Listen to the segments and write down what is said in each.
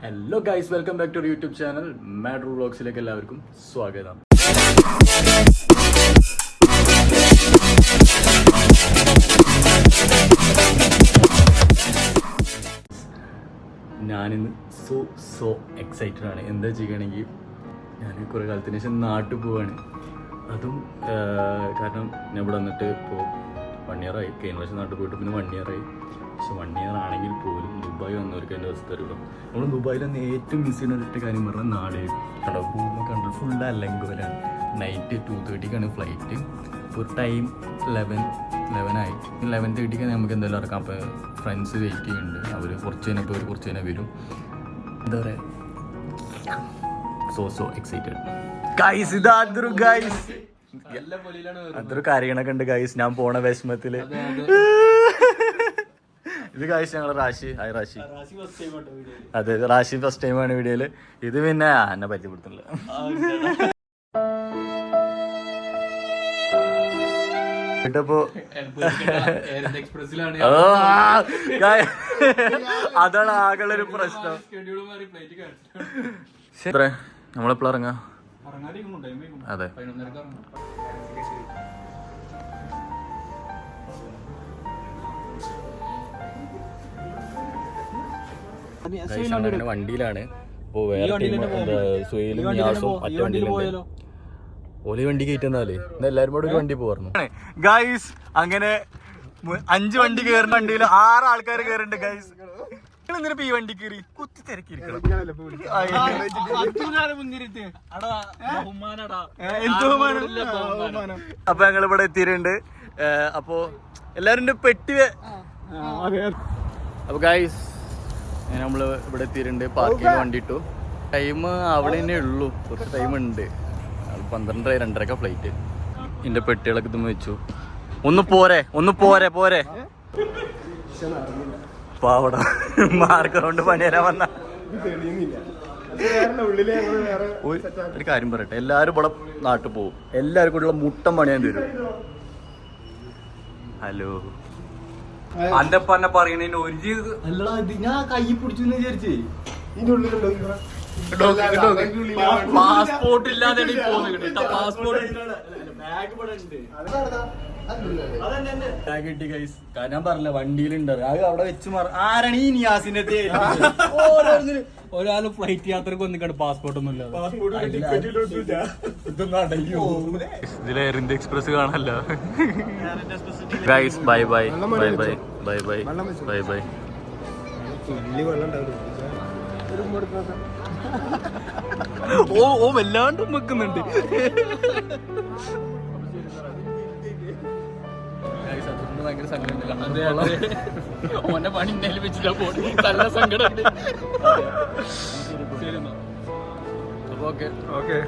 Hello guys welcome back to YouTube channel Madru വ്ളോഗ്സിലേക്ക് എല്ലാവർക്കും സ്വാഗതം. ഞാനിന്ന് സോ സോ എക്സൈറ്റഡ് ആണ്. എന്താ ചെയ്യണമെങ്കിൽ ഞാൻ കുറേ കാലത്തിന് ശേഷം നാട്ടിൽ പോവാണ്. അതും കാരണം ഞാൻ ഇവിടെ വന്നിട്ട് ഇപ്പോൾ വൺ ഇയർ ആയി. കഴിഞ്ഞ പ്രാവശ്യം നാട്ടിൽ പോയിട്ട് പിന്നെ വൺ ഇയർ ആയി. പക്ഷെ വൺ ഇയർ ആണെങ്കിൽ പോലും ദുബായ് വന്നവർക്ക് എന്റെ അവസ്ഥ അറിയുള്ളൂ നമ്മൾ ദുബായിൽ വന്ന് ഏറ്റവും മിസ് ചെയ്യുന്ന ഒരൊറ്റ കാര്യം പറഞ്ഞാൽ നാട്. കട പോകുമ്പോൾ കണ്ടു ഫുൾ അലങ്കോലാണ്. നൈറ്റ് ടു തേർട്ടിക്കാണ് ഫ്ലൈറ്റ് ഒരു ടൈം ലെവൻ ആയി. ലെവൻ തേർട്ടിക്ക് നമുക്ക് എന്തായാലും ഇറക്കാം അപ്പോൾ ഫ്രണ്ട്സ് വെയിറ്റ് ചെയ്യുന്നുണ്ട്. അവർ കുറച്ച് കഴിഞ്ഞപ്പോൾ അവർ കുറച്ച് കഴിഞ്ഞാൽ വരും. എന്താ പറയുക സോ സോ എക്സൈറ്റഡ് ഗൈസ് ഇത് അതൊരു ഗൈസ് അതൊരു കാര്യങ്ങളൊക്കെ ഉണ്ട് ഗൈസ് ഞാൻ പോണ വിഷമത്തിൽ. ഇത് കാഴ്ച ഞങ്ങൾ റാഷി ഹായ് റാഷി അതെ റാഷി ഫസ്റ്റ് ടൈം ആണ് വീഡിയോയിൽ ഇത് പിന്നെ എന്നെ പരിചയപ്പെടുത്തുന്നില്ല. അതാണ് ആകെ ഒരു പ്രശ്നം. നമ്മളെപ്പോഴും ഇറങ്ങാ? അതെ. വണ്ടിയിലാണ്. ഇപ്പൊ വേറെ ടീം എന്താ സുഹേലും നിയാസും മറ്റു വണ്ടിയിലുണ്ട്. ഓലി വണ്ടി കയറ്റുന്നാലേ ഇന്ന് എല്ലാരും കൂടെ ഒരു വണ്ടി പോർന്നു. ഗൈസ് അങ്ങനെ അഞ്ച് വണ്ടി കയറുന്ന വണ്ടിയിൽ ആറ് ആൾക്കാർ കയറുന്നുണ്ട് ഗൈസ്. ഈ വണ്ടി കയറി? കുത്തി തിരക്കിരിക്കണം അപ്പൊ ഞങ്ങൾ ഇവിടെ എത്തിയിട്ടുണ്ട് അപ്പോ അപ്പൊ എല്ലാരും പെട്ടി വെ- അപ്പൊ ഗൈസ് നമ്മൾ ഇവിടെ എത്തിയിട്ടുണ്ട്. പാർക്കിൽ വണ്ടി ഇട്ടു ടൈം അവിടെ തന്നെ ഉള്ളൂ. കുറച്ച് ടൈം ഉണ്ട്. പന്ത്രണ്ടര രണ്ടരക്ക ഫ്ലൈറ്റ് എന്റെ പെട്ടികളൊക്കെ ഇതും വെച്ചു. ഒന്ന് പോരെ ഒന്ന് പോരെ പോരെ. പാവട മാർക്ക് പണിയരാ വന്ന. ഒരു കാര്യം പറയട്ടെ. എല്ലാരും ഇവിടെ നാട്ടിൽ പോകും. എല്ലാവർക്കും ഉള്ള മുട്ടം പണിയാൻ തരും. ഹലോ. അന്റെ പറയണ ഒരു ജീ- അല്ലടാ ഇത് ഞാൻ കൈ പിടിച്ചു എന്ന് ഇതിന്റെ പാസ്പോർട്ട് ഇല്ലാതെ പോന്നു പാസ്പോർട്ട് ബാഗ് ഇവിടെ ഉണ്ട്. കിട്ടി ഗൈസ് ഞാൻ പറഞ്ഞില്ല വണ്ടിയിലുണ്ട് അത് അവിടെ വെച്ച് മാറ ആരാണ് ഈ നിയാസിന്റെ ഒരാൾ ഫ്ലൈറ്റ് യാത്രയ്ക്ക് ഒന്നിക്കാണ് പാസ്പോർട്ട് ഒന്നും ഇതിലെ air India express കാണല്ല guys bye bye bye bye bye bye bye bye ഓ ഓ വല്ലാണ്ട് വെക്കുന്നുണ്ട് ഭയങ്കര അതെ ഓന്റെ പണി എന്തായാലും വെച്ചിട്ടാ പോണേ. നല്ല സങ്കടം ശരി ഓക്കെ. ഓക്കെ.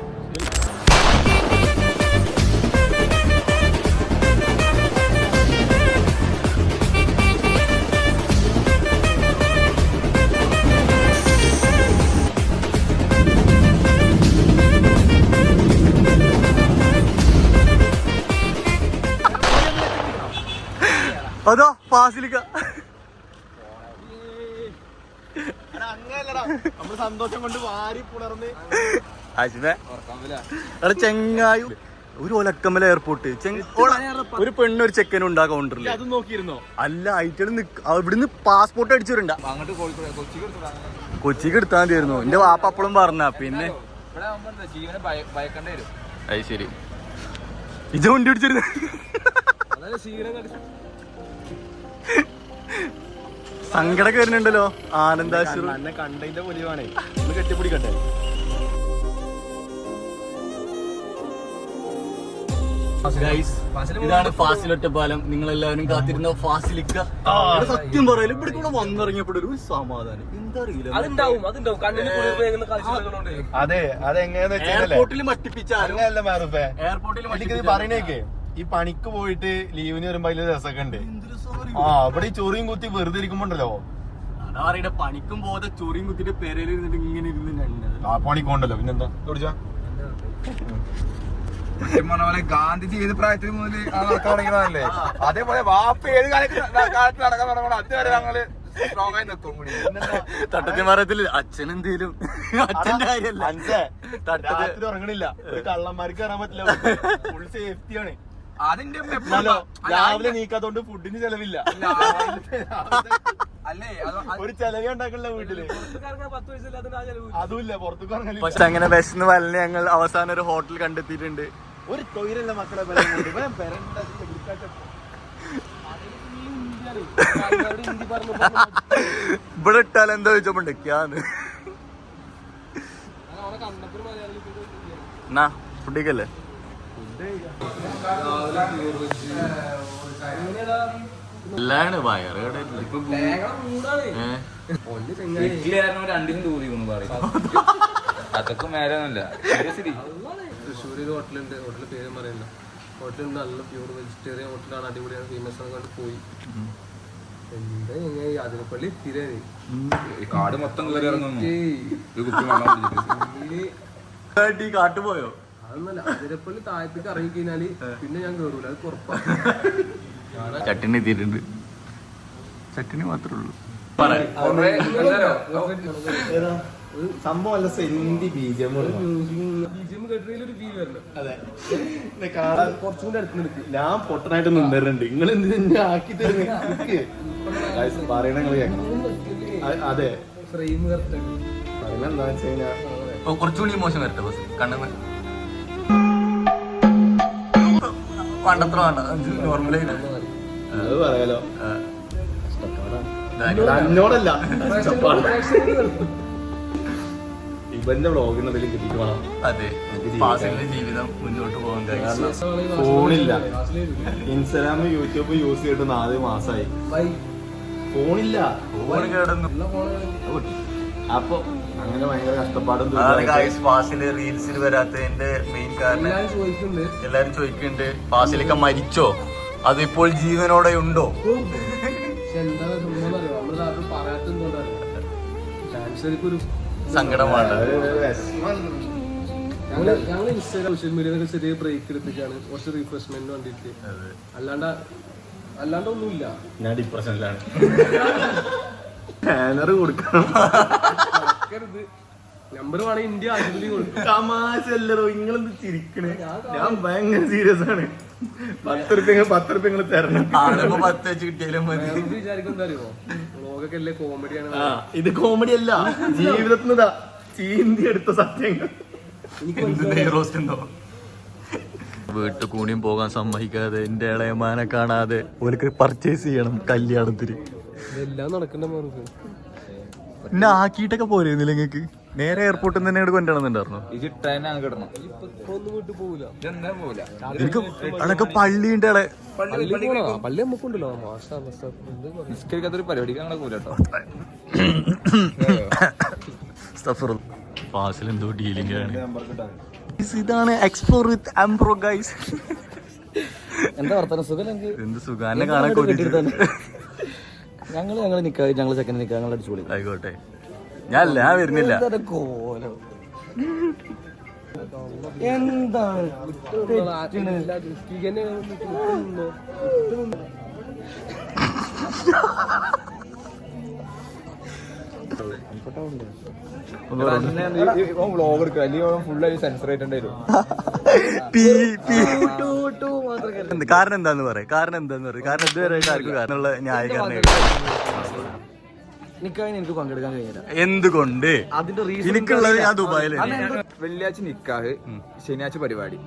നമ്മൾ സന്തോഷം കൊണ്ട് വാരി പുണർന്ന്. ചെങ്ങായി ഒരു ഒലക്കമ്മല എയർപോർട്ട് ഒരു പെണ്ണ് ഒരു ചെക്കനും ഉണ്ടാ കൗണ്ടറിൽ അത് നോക്കിയിരുന്നോ? അല്ല ഐറ്റം ഇവിടുന്ന് പാസ്പോർട്ട് അടിച്ചിട്ടുണ്ടാ അങ്ങോട്ട് കോഴിക്കോട് കൊച്ചിക്ക് എടുത്താൽ മതിയായിരുന്നു. എന്റെ വാപ്പ അപ്പളും പറഞ്ഞ. പിന്നെ? അത് ശരി. ഇത് വണ്ടി പിടിച്ചിരുന്നു. സങ്കടൊക്കെ വരുന്നുണ്ടല്ലോ. ആനന്ദാശ്വർ കണ്ടതിന്റെ പൊലിവാണേ. ഒന്ന് കെട്ടിപ്പിടിക്കണ്ടേ ഇതാണ് ഫാസിൽ ഒറ്റപ്പാലം. നിങ്ങൾ എല്ലാവരും കാത്തിരുന്ന? ഫാസിലിക്ക. സത്യം പറയാലും ഇവിടെ കൂടെ വന്നിറങ്ങിയപ്പോഴും ഒരു സമാധാനം. എന്തറിയില്ല. അതെ അതെങ്ങനെയാന്ന് എയർപോർട്ടിൽ മട്ടിപ്പിച്ച അങ്ങനെയല്ല മാറുപ്പേ എയർപോർട്ടിൽ പറയുന്നേക്ക് ഈ പണിക്ക് പോയിട്ട് ലീവിന് വരുമ്പോ അതിൽ രസമൊക്കെ ഉണ്ട്. ആ അവിടെ ഈ ചൊറിയും കുത്തി വെറുതെ ഇരിക്കുമ്പോണ്ടല്ലോ. അതാ പണിക്കും പോകാതെ ചൊറിയും കുത്തിട്ട് പെരയിൽ ഇരുന്നിട്ട് ഇങ്ങനെ ഇരുന്ന് ആ പണിക്കോണ്ടല്ലോ പിന്നെന്താ? ഓടിച്ചാ പോലെ ഗാന്ധിജി ഏത് പ്രായത്തിൽ മുതൽ നടക്കാൻ തുടങ്ങിയതല്ലേ അതേപോലെ വാപ്പ ഏത് കാലത്ത് നടക്കാൻ തുടങ്ങണം? അതുവരെ ഞങ്ങൾ നിൽക്കും കൂടി. അച്ഛൻ എന്തേലും അച്ഛന്റെ കാര്യല്ല? അഞ്ചേ. തട്ടത്തിൽ ഉറങ്ങണില്ല. ഒരു കള്ളന്മാർക്ക് കയറാൻ പറ്റില്ല. ഫുൾ സേഫ്റ്റിയാണ് അതിന്റെ രാവിലെ നീക്കാത്തോണ്ട് ഫുഡിന് ചെലവില്ല. അല്ലേ ഒരു ചെലവേ ഉണ്ടാക്കണില്ല വീട്ടിൽ. അതുമില്ല പുറത്തേക്ക് പക്ഷെ അങ്ങനെ വിശന്ന് വലനെ ഞങ്ങൾ അവസാനം ഒരു ഹോട്ടൽ കണ്ടെത്തിയിട്ടുണ്ട്. ഒരു തൊഴിലല്ല മക്കളെ ഇവിടെ ഇട്ടാൽ എന്താ ചോദിച്ചപ്പോ ക്യാന്ന് അവനെ കണ്ടപ്പോൾ എന്നാ ഫുഡിക്കല്ലേ എല്ലാണ് വയറ് കട വീട്ടിലായിരുന്നു രണ്ടിനും തൂതി എന്ന് പറയും. അതൊക്കെ മേലൊന്നുമില്ല തൃശ്ശൂരിൽ ഹോട്ടലുണ്ട്. ഹോട്ടലിന്റെ പേര് പറയില്ല. ഹോട്ടലുണ്ട് നല്ല പ്യൂർ വെജിറ്റേറിയൻ ഹോട്ടലാണ്. അടിപൊളിയാണ്. ഫേമസ് ആണ് കണ്ട് പോയി. എന്താ ഇങ്ങനെ അതിരപ്പള്ളി ഈ കാട് മൊത്തം കയറി ഇറങ്ങുന്നു. ഒരു അതൊന്നല്ല അതിരപ്പള്ളി താഴത്തേക്ക് ഇറങ്ങി കഴിഞ്ഞാൽ പിന്നെ ഞാൻ കേറൂല അത് കുറപ്പാണ് ചട്ടിനി എത്തിയിട്ടുണ്ട് ചട്ടിനി മാത്രമേ ഉള്ളൂ. സംഭവം അല്ല സെന്റി ബീജം ബിജിഎം കേട്ടതിൽ ഒരു ഫീൽ വരണം. കാണാൻ അടുത്ത് ഞാൻ പൊട്ടനായിട്ട് നിന്നിട്ടുണ്ട്. നിങ്ങൾ എന്തിനാ ആക്കി തരുന്നത് പറയണ അതെ. ഫ്രെയിം കറക്റ്റ് പറയണ എന്താ വെച്ച് കുറച്ചുകൂടി മോശം വരട്ടെ ബസ്. കണ്ണെന്ന് പണ്ടത്ര വേണ്ട നോർമലി അത് പറയാലോ. തന്നോടല്ല ഇവന്റെ വ്ളോഗിൽ എന്തെങ്കിലും കിട്ടിയിട്ട് വേണം. അതെ. ഫാസിലിന്റെ ജീവിതം മുന്നോട്ട് പോകാൻ കഴിയും ഫോണില്ല. ഇൻസ്റ്റാഗ്രാം യൂട്യൂബ് യൂസ് ചെയ്തിട്ട് നാല് മാസമായി ഫോണില്ല. ഫോൺ കേടന്നു. അപ്പൊ അങ്ങനെ ഭയങ്കര കഷ്ടപ്പാടും അതാണ് ഗായ്സ് ഫാസിൽ റീൽസിൽ വരാത്തതിന്റെ മെയിൻ കാരണം എല്ലാരും ചോദിക്കുന്നുണ്ട് എല്ലാരും ചോദിക്കുന്നുണ്ട് ഫാസിലൊക്കെ മരിച്ചോ? അതിപ്പോൾ ജീവനോടെ ഉണ്ടോ? സങ്കടമാണ്. ഒരു ഞങ്ങൾ ഞങ്ങൾ ഇൻസ്റ്റാഗ്രാം സോഷ്യൽ മീഡിയ ചെറിയ ബ്രേക്ക് എടുത്തിട്ടാണ് കുറച്ച് റീഫ്രഷ്മെന്റ് വേണ്ടിട്ട് അല്ലാണ്ട് അല്ലാണ്ട് ഒന്നുമില്ല ഞാൻ ഡിപ്രഷനിലാണ് ബാനർ കൊടുക്കണം. മറക്കരുത് നമ്പർ വേണേ ഇന്ത്യ അടിപൊളി കൊടുക്കും. തമാശ അല്ലടോ നിങ്ങളെന്ത് ചിരിക്കണേ? ഞാൻ ഭയങ്കര സീരിയസ് ആണ്. പത്ത് റുപ്യ പത്ത് റുപ്യ നിങ്ങൾ തരണം പത്ത് വെച്ച് കിട്ടിയാലും മതി. വിചാരിക്കും എന്താ അറിയോ? അല്ലേ കോമഡിയാണ് ഇത് കോമഡി അല്ല. ജീവിതത്തിൽ നിന്നാ ചീന്തി എടുത്ത സത്യങ്ങൾ. റോസ്റ്റ് ഉണ്ടോ? വീട്ടു കൂണിയും പോകാൻ സമ്മതിക്കാതെ എന്റെ ഇളയമാനെ കാണാതെ ഓർക്ക് പർച്ചേസ് ചെയ്യണം കല്യാണത്തിന്. ഇതെല്ലാം നടക്കണ്ട മാർക്ക് എന്നെ ആക്കിയിട്ടൊക്കെ പോരുന്നില്ല നിങ്ങൾക്ക് നേരെ എയർപോർട്ടിൽ നിന്ന് തന്നെ കൊണ്ടുവരണമെന്നുണ്ടായിരുന്നു? ഇത് അങ്ങ് കിടണം ഇതെന്താ പോല എനിക്ക് അതൊക്കെ പള്ളിന്റെ ഇളെ പള്ളി നമുക്കുണ്ടല്ലോ? നിസ്കരിക്കാത്തൊരു പരിപാടിക്ക് അങ്ങനെ പോല കേട്ടോ ഫാസിൽ എന്തോ ഡീലിംഗ് ആണ്. ഇതാണ് എക്സ്പ്ലോർ വിത്ത് ആംപ്രോ ഗൈസ് എന്താ വർത്തമാനം സുഖം എനിക്ക് എന്ത് സുഖാനെ കാണാൻ ഞങ്ങൾ ഞങ്ങൾ നിൽക്കുക ഞങ്ങൾ സെക്കൻഡ് നിൽക്കുക ഞങ്ങൾ അടിച്ചു ആയിക്കോട്ടെ. ഞാൻ അല്ല ഞാൻ വരുന്നില്ല കോലം? എന്താണ്? വ്ളോഗ് എടുക്കുക അല്ലെങ്കിൽ സെൻസർ പീ. എന്ത്? കാരണം എന്താന്ന് പറയാം. കാരണം എന്താന്ന് പറയാം. കാരണം ഇതുവരെ ആർക്കും കാരണമുള്ള ന്യായീകരണം നിൽക്കാൻ എനിക്ക് പങ്കെടുക്കാൻ കഴിഞ്ഞില്ല. എന്തുകൊണ്ട്? അതിന്റെ റീസൺ എനിക്കുള്ളത് ഞാൻ വെള്ളിയാഴ്ച നിക്കാഹ് ശനിയാഴ്ച പരിപാടി.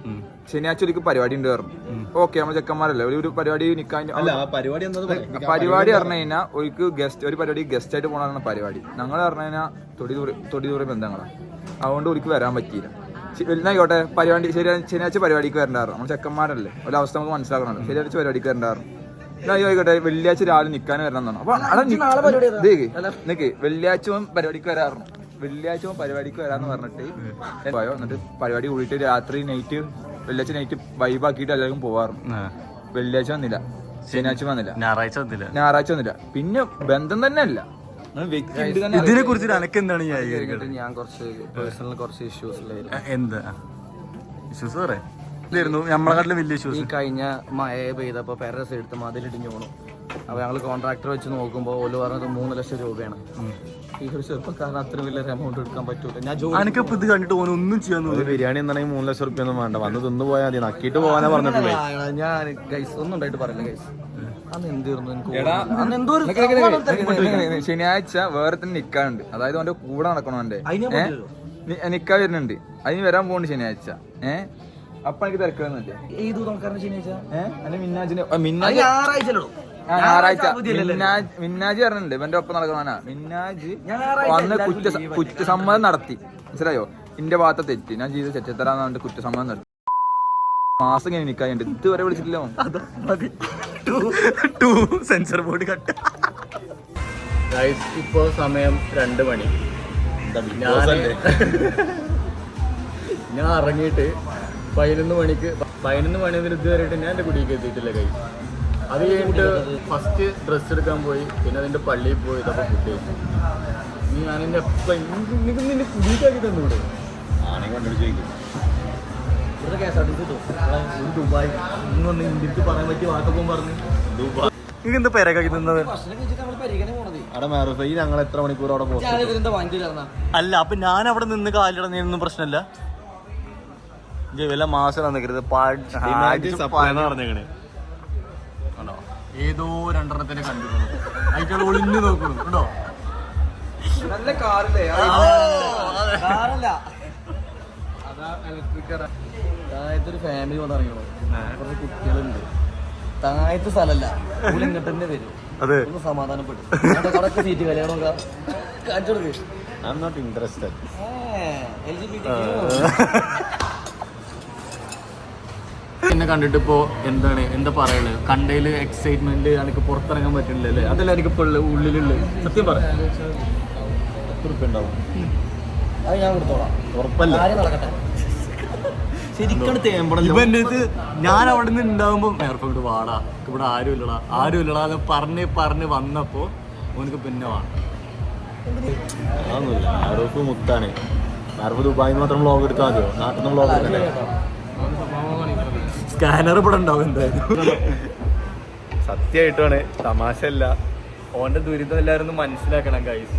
ശനിയാഴ്ച ഒരു പരിപാടി ഉണ്ട് പറഞ്ഞു. ഓക്കെ നമ്മളെ ചെക്കന്മാരല്ലേ? ഒരു- പരിപാടി നിക്കാൻ അല്ല ആ പരിപാടി പറഞ്ഞു കഴിഞ്ഞാൽ ഒരു ഗസ്റ്റ് ഒരു പരിപാടി ഗസ്റ്റ് ആയിട്ട് പോകണമെന്നാണ് പരിപാടി. ഞങ്ങൾ പറഞ്ഞു കഴിഞ്ഞാൽ തൊടി ദൂരം തൊടി ദൂര ബന്ധങ്ങളാണ് അതുകൊണ്ട് ഒരിക്കൽ വരാൻ പറ്റിയില്ല. എന്നായിക്കോട്ടെ പരിപാടി ശരി ശനിയാഴ്ച പരിപാടിക്ക് വരണ്ടായിരുന്നു. നമ്മൾ ചെക്കന്മാരല്ലേ? ഒരു അവസ്ഥ നമുക്ക് മനസ്സിലാക്കണമല്ലോ. ശനിയാഴ്ച പരിപാടിക്ക് വരണ്ടാറ് എന്നാ ആയിക്കോട്ടെ വെള്ളിയാഴ്ച രാവിലെ നിക്കാൻ വരണം എന്നാണ്? അപ്പൊ നിക്ക് വെള്ളിയാഴ്ച പരിപാടിക്ക് വരാറുണ്ട്. വെള്ളിയാഴ്ച പരിപാടിക്ക് വരാന്ന് പറഞ്ഞിട്ട് പോയോ? എന്നിട്ട് പരിപാടി കൂടിയിട്ട് രാത്രി നൈറ്റ് വെള്ളിയാഴ്ച നൈറ്റ് വൈബാക്കിയിട്ട് എല്ലാവർക്കും പോവാറുണ്ട്. വെള്ളിയാഴ്ച വന്നില്ല. ശനിയാഴ്ച വന്നില്ല. ഞായറാഴ്ച വന്നില്ല. ഞായറാഴ്ച വന്നില്ല. പിന്നെ ബന്ധം തന്നെ അല്ല ഇതിനെ കുറിച്ച് അനക്ക് എന്താണ് ഞാൻ കുറച്ച് പേഴ്സണൽ കുറച്ച് ഇഷ്യൂസ് എന്താ? ഇഷ്യൂസ് പറയാം. ഇല്ലായിരുന്നു നമ്മളെക്കാട്ടിലും വലിയ ഈ ഇഷ്യൂസ് കഴിഞ്ഞ മഴ പെയ്തപ്പോ പെരസ് എടുത്ത് മതിലിടിഞ്ഞു പോണു അപ്പൊ ഞങ്ങൾ കോൺട്രാക്ടർ വെച്ച് നോക്കുമ്പോൾ ഓൽ പറഞ്ഞത് മൂന്ന് ലക്ഷം രൂപയാണ്. ഈ ഒരു ചെറുപ്പക്കാരന് അത്ര വലിയൊരു എമൗണ്ട് എടുക്കാൻ പറ്റൂല. ഞാൻ ജോലി അനക്കപ്പോ ഇത് കണ്ടിട്ട് ഓൻ ഒന്നും ചെയ്യാൻ ഒരു ബിരിയാണി എന്നാണെങ്കിൽ മൂന്ന് ലക്ഷം റുപ്യ ഒന്നും വേണ്ട. വന്ന് തിന്നു പോയാൽ മതി. നക്കിയിട്ട് പോകാനാ പറഞ്ഞിട്ടുള്ളേ. ഞാൻ ഗൈസ് ഒന്നും ഉണ്ടായിട്ട് പറയില്ല ഗൈസ്. ശനിയാഴ്ച വേറെ തന്നെ നിക്കാനുണ്ട് അതായത് അവന്റെ കൂടെ നടക്കണം എന്റെ. നിക്കാ വരുന്നുണ്ട്. അതിന് വരാൻ പോകുന്നുണ്ട് ശനിയാഴ്ച. ഏഹ് അപ്പൊ എനിക്ക് തിരക്കുന്നല്ലേ ഏത് നോക്കാറുണ്ട് ശനിയാഴ്ച? ഏഹ് മിന്നാജ് ഞായറാഴ്ച പറഞ്ഞിട്ടുണ്ട്. ഇവന്റെ ഒപ്പം നടക്കുന്നവനാ. മിന്നാജ് വന്ന് കുറ്റ കുറ്റസമ്മതം നടത്തി. മനസ്സിലായോ? എന്റെ ഭാഗത്തെ തെറ്റി. ഞാൻ ചെയ്ത് ചെറ്റത്തരാന്ന് പറഞ്ഞിട്ട് കുറ്റസമ്മതം നടത്തി. മാസം ഇങ്ങനെ നിൽക്കാനുണ്ട് ഇതുവരെ വിളിച്ചിട്ടില്ല ടു സെൻസർ ബോർഡ് കട്ട് ഇപ്പോ സമയം രണ്ട് മണി. ഞാൻ ഇറങ്ങിയിട്ട് പതിനൊന്ന് മണിക്ക് പതിനൊന്ന് മണി മുതൽ ഇതുവരെയായിട്ട് ഞാൻ എന്റെ കുടിക്ക് എത്തിയിട്ടില്ല കൈ അത് കഴിഞ്ഞിട്ട് ഫസ്റ്റ് ഡ്രസ്സ് എടുക്കാൻ പോയി പിന്നെ അതിന്റെ പള്ളിയിൽ പോയി ഇതൊക്കെ കുട്ടി കഴിച്ചു. നീ ഞാൻ എന്റെ നിനക്ക് നിന്റെ കുടിക്കാക്കി തന്നൂടെ ആണെങ്കിൽ കൊണ്ടു ചോദിക്കും ഇവിടെ K S R T C ഒരു ദുബായ്. ഇന്ന് വന്ന് ഇന്ത്യയ്ക്ക് പറയാൻ പറ്റിയ വാക്കൊപ്പം പറഞ്ഞു. ദുബായ്. തിന്നത്? ഞങ്ങൾ എത്ര മണിക്കൂർ അവിടെ പോകും അല്ല അപ്പൊ ഞാൻ അവിടെ നിന്ന് കാലിടന്നൊന്നും പ്രശ്നമില്ല. ഇജ്ജ് വല്ല മാസം നിൽക്കരുത് പറഞ്ഞേക്കണേ കണ്ടോ? ഏതോ രണ്ടെണ്ണത്തിനെ കണ്ടിരുന്നു. ഒളിഞ്ഞു നോക്കുന്നു. കണ്ടോ? നല്ല കാറില്ലേ? കാറല്ല. താഴത്തൊരു ഫാമിലി കുറച്ച് കുട്ടികളുണ്ട്. താഴത്തെ സ്ഥലമല്ല ഇവിടെ ഇങ്ങോട്ട് തന്നെ വരും. ഒന്ന് സമാധാനപ്പെട്ടു. കടക്ക് സീറ്റ് കല്യാണം കാണിച്ചു കൊടുക്ക്. I'm not interested L G B എന്നെ കണ്ടിട്ട് ഇപ്പോ എന്താണ് എന്താ പറയണത് കണ്ടയിൽ എക്സൈറ്റ്മെന്റ് എനിക്ക് പുറത്തിറങ്ങാൻ പറ്റില്ലല്ലേ അതല്ല എനിക്ക് ഇപ്പോൾ ഉള്ളിലുള്ള. സത്യം പറയാം അത് ഞാൻ കൊടുത്തോളാം. ഉറപ്പല്ല? ശരിക്കും അവിടെ നിന്ന് ഉണ്ടാവുമ്പോ ഇവിടെ വാടാ. ഇവിടെ ആരും ഇല്ലടാ. ആരും ഇല്ലടാ എന്ന് പറഞ്ഞ് പറഞ്ഞ് വന്നപ്പോ ഓനക്ക് പിന്നെ വേണം അതൊന്നുമില്ല. ആരോപ്പ് മുത്താണ്. ദുബായിൽ മാത്രം വ്ളോഗ് എടുത്താൽ മതിയോ? നാട്ടിൽ നിന്ന് വ്ളോഗ് എടുക്കണ്ടേ സ്കാനർ ഇവിടെ ഉണ്ടാവും എന്തായാലും. സത്യമായിട്ടാണ് തമാശയല്ല. ഓന്റെ ദുരിതം എല്ലാവരും മനസ്സിലാക്കണം കൈസ്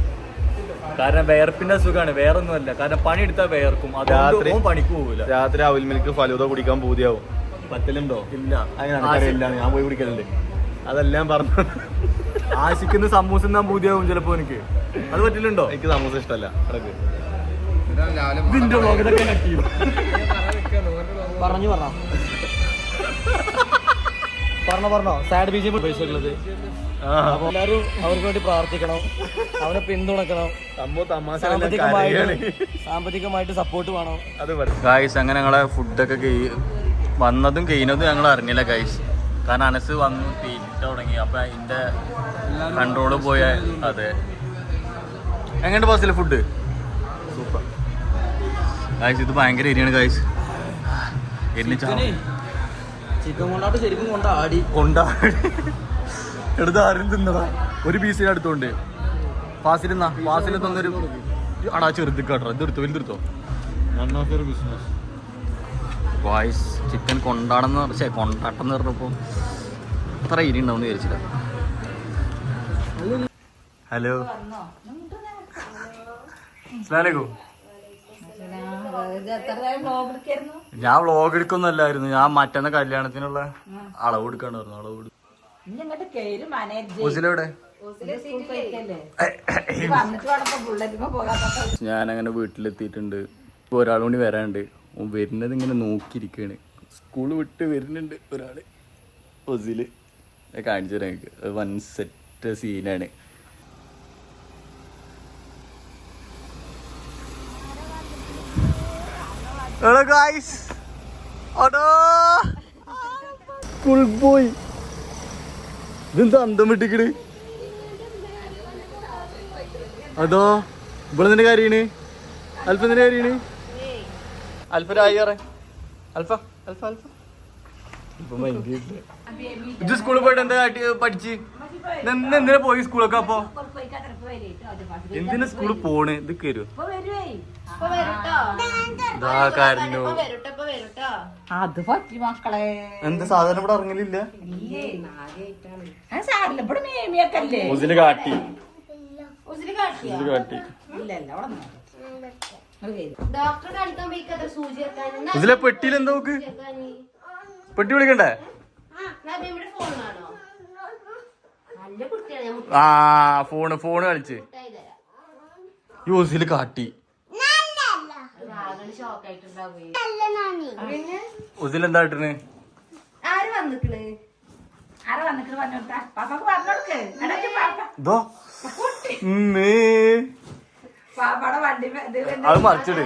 കാരണം വേർപ്പിന്റെ സുഖമാണ് വേറൊന്നുമല്ല. കാരണം പണിയെടുത്താൽ വേർക്കും. രാത്രി- പണിക്ക് പോകൂല രാത്രി അവിൽ മിൽക്ക് ഫലൂത കുടിക്കാൻ പൂതിയാവും. പറ്റലുണ്ടോ? ഇല്ല. അങ്ങനെയാണ് ഞാൻ പോയി കുടിക്കലുണ്ട്. അതെല്ലാം പറഞ്ഞു. ആശിക്കുന്ന സമൂസ ഞാൻ പൂതിയാവും ചിലപ്പോ എനിക്ക്. അത് പറ്റില്ലുണ്ടോ എനിക്ക് സമൂസ ഇഷ്ടമല്ല. പറഞ്ഞു ഇതിന്റെ പറഞ്ഞു പറഞ്ഞോ പറഞ്ഞോ പറഞ്ഞോ. സാഡ് ബി ജെ പൈസ ഉള്ളത് അപ്പൊ എല്ലാവരും അവർക്ക് വേണ്ടി പ്രാർത്ഥിക്കണം. അവരെ പിന്തുണക്കണം സാമ്പത്തികമായിട്ട് സാമ്പത്തികമായിട്ട് സപ്പോർട്ട് വേണം. ഗായ്സ് അങ്ങനെ ഞങ്ങളെ ഫുഡൊക്കെ വന്നതും കഴിഞ്ഞതും ഞങ്ങൾ അറിഞ്ഞില്ല ഗായ്സ് കാരണം അനസ് വന്ന് തീറ്റ തുടങ്ങി. അപ്പൊ അതിന്റെ കൺട്രോൾ പോയ അതെ. എങ്ങനെ ബസ്സിലെ ഫുഡ് സൂപ്പർ. ഗായ്സ് ഇത് ഭയങ്കര എരിയാണ് ഗായ്സ് എരിഞ്ഞ ചിക്കൻ കൊണ്ടാട്ട് ശരിക്കും കൊണ്ടാടി. കൊണ്ടാടി. എടുത്ത് ആരും തിന്നടാ ഒരു പീസിന് അടുത്തോണ്ട് ഫാസിൽ എന്നാ ഫാസിൽ തന്നൊരു അടാ ചെറുതിക്കാട്ടോ ഇത് എടുത്തോ? വലുതെടുത്തോ നൺ ഓഫ് യുവർ ബിസിനസ് വായ്സ് ചിക്കൻ കൊണ്ടാടെന്ന് പക്ഷേ കൊണ്ടാട്ടെന്ന് പറഞ്ഞപ്പോൾ അത്ര ഇരി ഉണ്ടാവും വിചാരിച്ചില്ല. ഹലോ. അസ്സലാമലൈക്കും ഞാൻ വ്ളോഗ് എടുക്കൊന്നല്ലായിരുന്നു. ഞാൻ മറ്റന്ന കല്യാണത്തിനുള്ള അളവ് എടുക്കാണ്ട് പറഞ്ഞു അളവ് എടുക്കും ഞാൻ അങ്ങനെ വീട്ടിലെത്തിയിട്ടുണ്ട്. ഇപ്പൊ ഒരാൾ കൂടി വരാണ്ട്. വരുന്നത് ഇങ്ങനെ നോക്കിയിരിക്കാണ്. സ്കൂൾ വിട്ട് വരുന്നുണ്ട് ഒരാൾ. ഒസിൽ കാണിച്ചു തരാം. സെറ്റ് അത് വൻ സെറ്റ് സീനാണ് സ്കൂൾ പോയി ഇതെന്താ അന്തം വിട്ടിക്കട് അതോ ഇവിടെ നിന്റെ കാര്യണ്? അൽഫ നിന്റെ കാര്യണ്? അൽഫ അൽഫ അൽഫ സ്കൂളിൽ പോയിട്ട് എന്താ പഠിച്ച്? എന്തിനാ പോയി സ്കൂളൊക്കെ അപ്പൊ? എന്തിനാ സ്കൂളിൽ പോണേ? ഇത് കയറും അത് പറ്റി മക്കളെ. എന്ത് സാധാരണ ഇവിടെ ഇറങ്ങലില്ല ഇല്ലേ? അത് സാരില്ല ഇവിടെ മേമിയൊക്കെ അല്ലേ മുസിൽ കാട്ടി. ഉസിരി കാട്ടിയോ? മുസിൽ കാട്ടി. ഇല്ല ഇല്ല അവിടെ നിന്നോ. ഇങ്ങട് കേറ്. കാണിക്കാൻ പോയിക്കത്ര സൂചി മുസിലെ പെട്ടിയിൽ എന്താ നോക്ക്? പെട്ടി വിളിക്കണ്ടേ? ആ ഫോണ് ഫോണ് കളിച്ച് യൂസിൽ യൂസിൽ കാട്ടി. ഇട്ടിന് ആര് വന്നിക്കണ്? ആര് പറഞ്ഞു കൊടുത്താ പാപ്പാക്ക് പറഞ്ഞു കൊടുക്ക് വണ്ടി അത് മറിച്ചിട്ട്